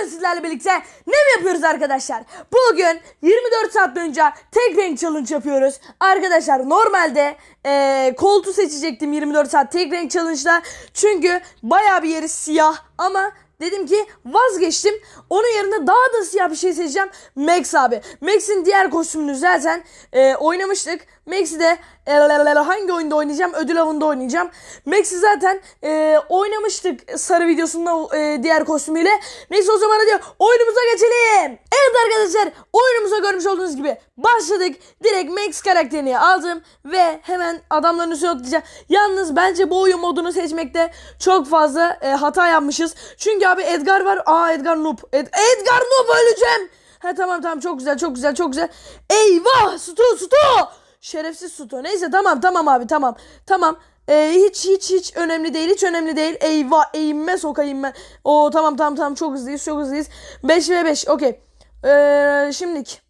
Bugün sizlerle birlikte ne mi yapıyoruz arkadaşlar? Bugün 24 saat boyunca tek renk challenge yapıyoruz. Arkadaşlar normalde eee koltuğu seçecektim 24 saat tek renk challenge'da. Çünkü bayağı bir yeri siyah ama Dedim ki vazgeçtim. Onun yerine daha da siyah bir şey seçeceğim. Max abi. Max'in diğer kostümünü zaten e, oynamıştık. Max'i de e, hangi oyunda oynayacağım? Ödül avında oynayacağım. Max'i zaten e, oynamıştık sarı videosunda e, diğer kostümüyle. Neyse o zaman hadi oyunumuza geçelim. Evet arkadaşlar oyunumuza görmüş olduğunuz gibi başladık. Direkt Max karakterini aldım ve hemen adamların üstüne atlayacağım. Yalnız bence bu oyun modunu seçmekte çok fazla e, hata yapmışız. Çünkü abi Edgar var. Aa Edgar noob. Ed- Edgar noob öleceğim. Ha tamam tamam çok güzel çok güzel çok güzel. Eyvah Stu Stu. Şerefsiz Stu. Neyse tamam tamam abi tamam. Tamam. Ee, hiç hiç hiç önemli değil hiç önemli değil. Eyvah eğinme sokayım ben. Oo tamam tamam tamam çok hızlıyız çok hızlıyız. 5 ve 5 okey. Ee, şimdilik.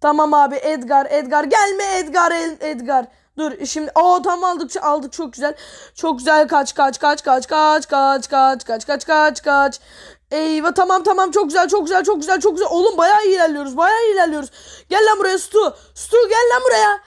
Tamam abi Edgar Edgar gelme Edgar Edgar. Dur şimdi o tam aldık aldık çok güzel. Çok güzel kaç kaç kaç kaç kaç kaç kaç kaç kaç kaç kaç. Eyvah tamam tamam çok güzel çok güzel çok güzel çok güzel. Oğlum bayağı iyi ilerliyoruz bayağı iyi ilerliyoruz. Gel lan buraya Stu. Stu gel lan buraya.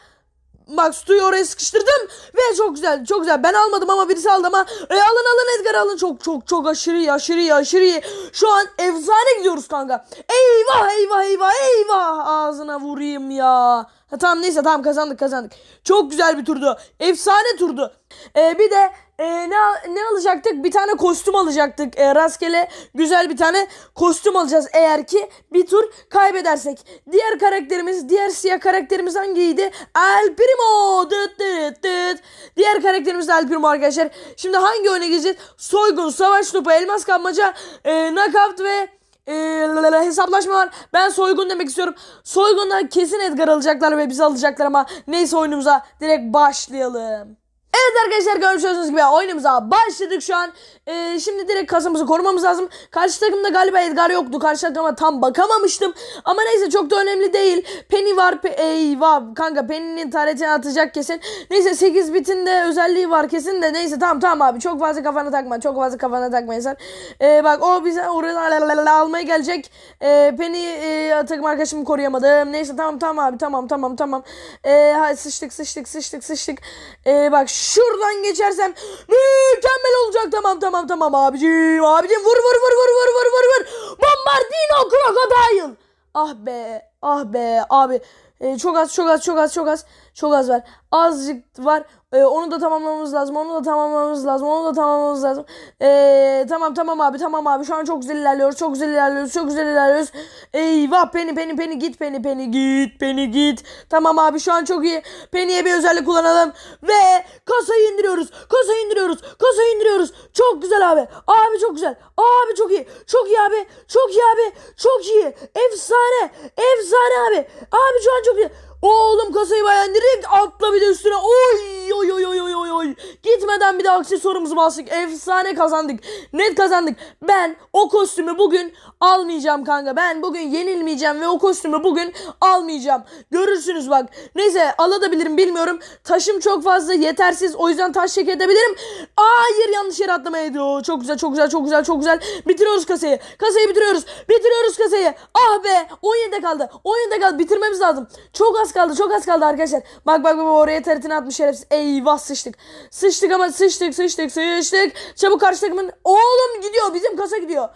Bak Stu'yu oraya sıkıştırdım ve çok güzel çok güzel ben almadım ama birisi aldı ama e, alın alın Edgar alın çok çok çok aşırı iyi aşırı iyi aşırı iyi şu an efsane gidiyoruz kanka eyvah eyvah eyvah eyvah ağzına vurayım ya ha, tamam neyse tamam kazandık kazandık. Çok güzel bir turdu. Efsane turdu. E, bir de e, ne ne alacaktık? Bir tane kostüm alacaktık. E, rastgele güzel bir tane kostüm alacağız eğer ki bir tur kaybedersek. Diğer karakterimiz diğer siyah karakterimiz hangiydi? El Primo. Dıt dıt dıt. diğer karakterimiz de El Primo arkadaşlar. Şimdi hangi oyuna gireceğiz? Soygun savaş topu elmas kapmaca e, knockout ve e, hesaplaşma var. Ben soygun demek istiyorum. Soygundan kesin Edgar alacaklar ve bizi alacaklar ama neyse oyunumuza direkt başlayalım. Evet arkadaşlar olduğunuz gibi oyunumuza başladık şu an. Ee, şimdi direkt kasamızı korumamız lazım. Karşı takımda galiba Edgar yoktu. Karşı takıma tam bakamamıştım. Ama neyse çok da önemli değil. Penny var. Pe- Eyvah kanka Penny'nin taretini atacak kesin. Neyse 8 bitinde özelliği var kesin de. Neyse tamam tamam abi. Çok fazla kafana takma. Çok fazla kafana takma insan. Ee, bak o bize oraya almaya gelecek. Ee, Penny e, takım arkadaşımı koruyamadım. Neyse tamam tamam abi tamam tamam tamam. Ee, hadi sıçtık sıçtık sıçtık sıçtık. Ee, bak şuradan geçersem mükemmel olacak. Tamam tamam tamam abicim abicim vur vur vur vur vur vur vur vur. Bombardino Crocodile. Ah be ah be abi. Ee, çok az çok az çok az çok az çok az var. Azıcık var. Ee, onu da tamamlamamız lazım. Onu da tamamlamamız lazım. Onu da tamamlamamız lazım. Ee, tamam tamam abi tamam abi. Şu an çok güzel ilerliyoruz. Çok güzel ilerliyoruz. Çok güzel ilerliyoruz. Eyvah Penny Penny Penny git Penny Penny git Penny git. Tamam abi şu an çok iyi. Penny'e bir özellik kullanalım. Ve kasayı indiriyoruz. Kasayı indiriyoruz. Kasayı indiriyoruz. Çok güzel abi. Abi çok güzel. Abi çok iyi. Çok iyi abi. Çok iyi abi. Çok iyi. Efsane. Efsane abi. Abi şu an çok iyi. Oğlum kasayı bayağı indirdik. Atla bir de üstüne. Oy oy oy oy oy oy. Gitmeden bir de aksesuarımızı bastık. Efsane kazandık. Net kazandık. Ben o kostümü bugün almayacağım kanka. Ben bugün yenilmeyeceğim ve o kostümü bugün almayacağım. Görürsünüz bak. Neyse alabilirim bilmiyorum. Taşım çok fazla yetersiz. O yüzden taş çek edebilirim. Hayır yanlış yere atlamaya ediyor. Çok güzel çok güzel çok güzel çok güzel. Bitiriyoruz kasayı. Kasayı bitiriyoruz. Bitiriyoruz kasayı. Ah be 17'de kaldı. 17'de kaldı. Bitirmemiz lazım. Çok az kaldı. Çok az kaldı arkadaşlar. Bak bak bak oraya taretini atmış şerefsiz. Eyvah sıçtık. Sıçtık ama sıçtık sıçtık sıçtık. Çabuk karşı takımın. Oğlum gidiyor. Bizim kasa gidiyor.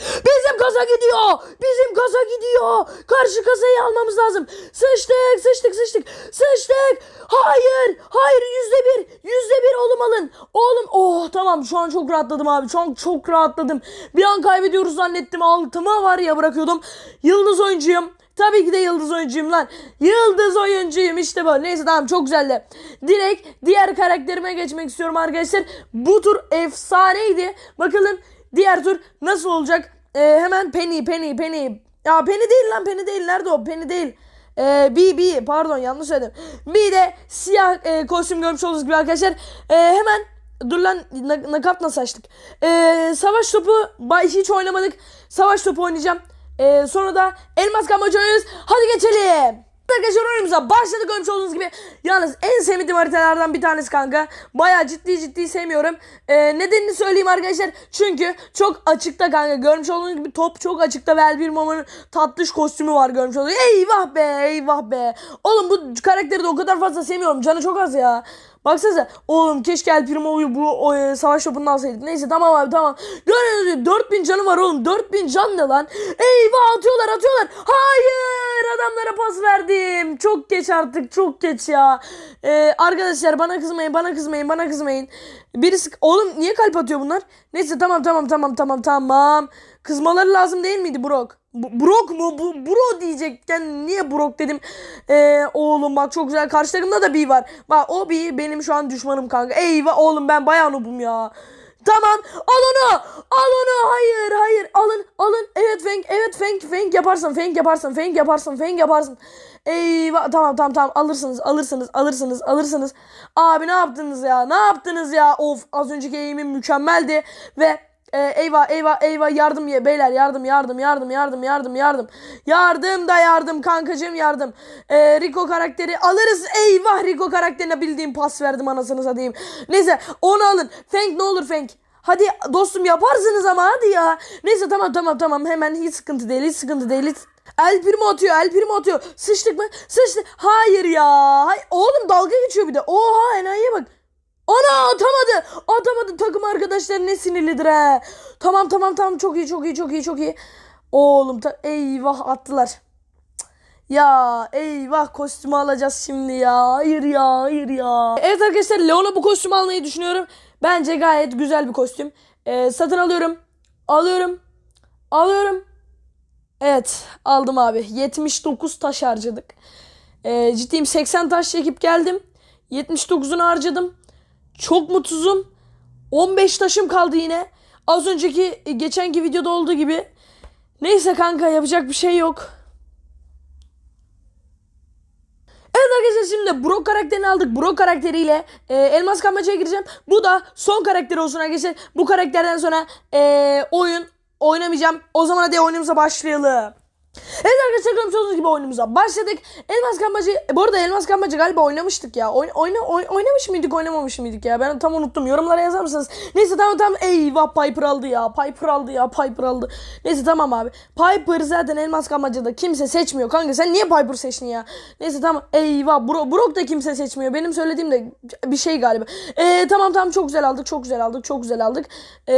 Bizim kasa gidiyor. Bizim kasa gidiyor. Karşı kasayı almamız lazım. Sıçtık, sıçtık, sıçtık. Sıçtık. Hayır, hayır yüzde bir. Yüzde bir oğlum alın. Oğlum, oh tamam şu an çok rahatladım abi. Şu an çok rahatladım. Bir an kaybediyoruz zannettim. Altıma var ya bırakıyordum. Yıldız oyuncuyum. Tabii ki de yıldız oyuncuyum lan. Yıldız oyuncuyum işte bu. Neyse tamam çok güzeldi. Direkt diğer karakterime geçmek istiyorum arkadaşlar. Bu tur efsaneydi. Bakalım diğer tur nasıl olacak? Ee, hemen Penny, Penny, Penny. Ya Penny değil lan Penny değil. Nerede o? Penny değil. Ee, B, B pardon yanlış söyledim. Bir de siyah e, kostüm görmüş olduğunuz gibi arkadaşlar. Ee, hemen Dur lan na- nakavt nasıl açtık? Ee, savaş topu hiç oynamadık. Savaş topu oynayacağım. Ee, sonra da elmas kamacı oynarız. Hadi geçelim. Arkadaşlar oyunumuza başladık görmüş olduğunuz gibi. Yalnız en sevmediğim haritalardan bir tanesi kanka. Baya ciddi ciddi sevmiyorum. Ee, nedenini söyleyeyim arkadaşlar. Çünkü çok açıkta kanka. Görmüş olduğunuz gibi top çok açıkta ve Elbir Mama'nın tatlış kostümü var görmüş olduğunuz gibi. Eyvah be eyvah be. Oğlum bu karakteri de o kadar fazla sevmiyorum. Canı çok az ya. Baksanıza oğlum keşke El Primo'yu bu o, e, savaş topunda alsaydık. Neyse tamam abi tamam. Gibi 4000 canı var oğlum. 4000 can ne lan? Eyvah atıyorlar atıyorlar. Hayır adamlara pas verdim. Çok geç artık çok geç ya. Ee, arkadaşlar bana kızmayın bana kızmayın bana kızmayın. Birisi oğlum niye kalp atıyor bunlar? Neyse tamam tamam tamam tamam tamam. Kızmaları lazım değil miydi Brok? Bu- Brok mu? Bu bro diyecekken niye Brok dedim. Ee, oğlum bak çok güzel. Karşı takımda da B var. Bak o B benim şu an düşmanım kanka. Eyvah oğlum ben bayağı noobum ya. Tamam al onu al onu. Hayır hayır alın alın. Evet Fenk evet Fenk Fenk yaparsın Fenk yaparsın Fenk yaparsın Fenk yaparsın. Eyvah tamam tamam tamam. Alırsınız alırsınız alırsınız alırsınız. Abi ne yaptınız ya? Ne yaptınız ya? Of az önceki eğimim mükemmeldi ve e, eyvah eyvah eyvah yardım ye beyler yardım yardım yardım yardım yardım yardım yardım da yardım kankacığım yardım e, Rico karakteri alırız eyvah Rico karakterine bildiğim pas verdim anasını satayım neyse onu alın Fenk ne olur Fenk Hadi dostum yaparsınız ama hadi ya. Neyse tamam tamam tamam hemen hiç sıkıntı değil hiç sıkıntı değil. Hiç... El primo atıyor el primo atıyor. Sıçtık mı? Sıçtık. Hayır ya. Hay Oğlum dalga geçiyor bir de. Oha enayiye bak. Ana atamadı. Atamadı takım arkadaşlar ne sinirlidir he. Tamam tamam tamam çok iyi çok iyi çok iyi çok iyi. Oğlum ta- eyvah attılar. Cık. Ya eyvah kostümü alacağız şimdi ya. Hayır ya hayır ya. Evet arkadaşlar Leon'a bu kostümü almayı düşünüyorum. Bence gayet güzel bir kostüm. Ee, satın alıyorum. Alıyorum. Alıyorum. Evet aldım abi. 79 taş harcadık. Ee, ciddiyim 80 taş çekip geldim. 79'unu harcadım. Çok mutsuzum. 15 taşım kaldı yine. Az önceki geçenki videoda olduğu gibi. Neyse kanka yapacak bir şey yok. Evet arkadaşlar şimdi Brock karakterini aldık. Brock karakteriyle e, Elmas Kamaca'ya gireceğim. Bu da son karakter olsun arkadaşlar. Bu karakterden sonra e, oyun oynamayacağım. O zaman hadi oyunumuza başlayalım. Evet arkadaşlar görmüş gibi oyunumuza başladık. Elmas Kambacı, e, bu arada Elmas Kambacı galiba oynamıştık ya. Oyn, oyna, oy- oynamış mıydık oynamamış mıydık ya? Ben tam unuttum. Yorumlara yazar mısınız? Neyse tamam tamam. Eyvah Piper aldı ya. Piper aldı ya. Piper aldı. Neyse tamam abi. Piper zaten Elmas Kambacı'da kimse seçmiyor. Kanka sen niye Piper seçtin ya? Neyse tamam. Eyvah Bro, Brock da kimse seçmiyor. Benim söylediğim de bir şey galiba. Ee, tamam tamam çok güzel aldık. Çok güzel aldık. Çok güzel aldık. Ee,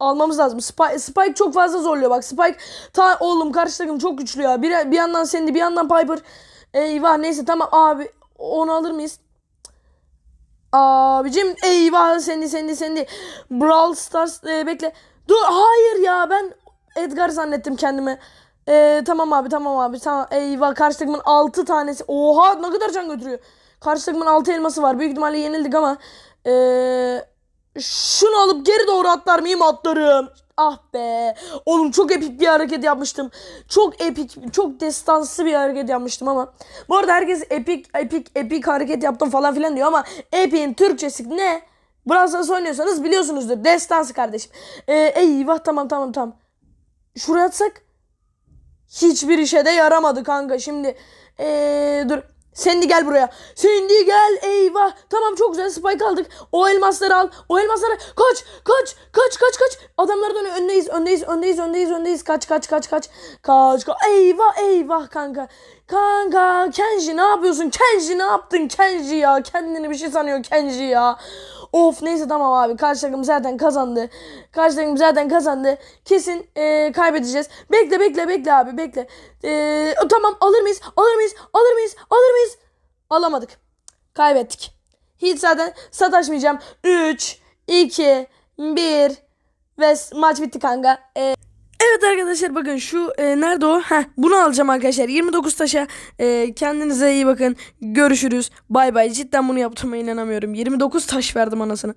almamız lazım. Spike, Spike çok fazla zorluyor bak. Spike ta oğlum karşı takım çok güçlü ya. Bir, bir yandan Sandy bir yandan Piper. Eyvah neyse tamam abi onu alır mıyız? Abicim eyvah Sandy Sandy Sandy. Brawl Stars e, bekle. Dur hayır ya ben Edgar zannettim kendimi. E, tamam abi tamam abi tamam. Eyvah karşı takımın 6 tanesi. Oha ne kadar can götürüyor. Karşı takımın 6 elması var. Büyük ihtimalle yenildik ama. Eee şunu alıp geri doğru atlar mıyım atlarım. Ah be. Oğlum çok epik bir hareket yapmıştım. Çok epik, çok destansı bir hareket yapmıştım ama. Bu arada herkes epik, epik, epik hareket yaptım falan filan diyor ama epik'in Türkçesi ne? Brawl oynuyorsanız biliyorsunuzdur. Destansı kardeşim. Ee, eyvah tamam tamam tamam. Şuraya atsak hiçbir işe de yaramadı kanka. Şimdi ee, dur. Sandy gel buraya. Sandy gel. Eyvah. Tamam çok güzel spike aldık. O elmasları al. O elmasları kaç. Kaç. Kaç kaç kaç. Adamlardan öndeyiz. Öndeyiz. Öndeyiz. Öndeyiz. Öndeyiz. Kaç kaç kaç kaç. Kaç. kaç. Eyvah eyvah kanka. Kanka Kenji ne yapıyorsun? Kenji ne yaptın? Kenji ya. Kendini bir şey sanıyor Kenji ya. Of neyse tamam abi karşı takım zaten kazandı. Karşı takım zaten kazandı. Kesin e, kaybedeceğiz. Bekle bekle bekle abi bekle. E, tamam alır mıyız? Alır mıyız? Alır mıyız? Alır mıyız? Alamadık. Kaybettik. Hiç zaten sataşmayacağım. 3, 2, 1 ve maç bitti kanka. E, Evet arkadaşlar bakın şu e, nerede o? Heh, bunu alacağım arkadaşlar. 29 taşa. E, kendinize iyi bakın. Görüşürüz. Bay bay. Cidden bunu yaptığıma inanamıyorum. 29 taş verdim anasını.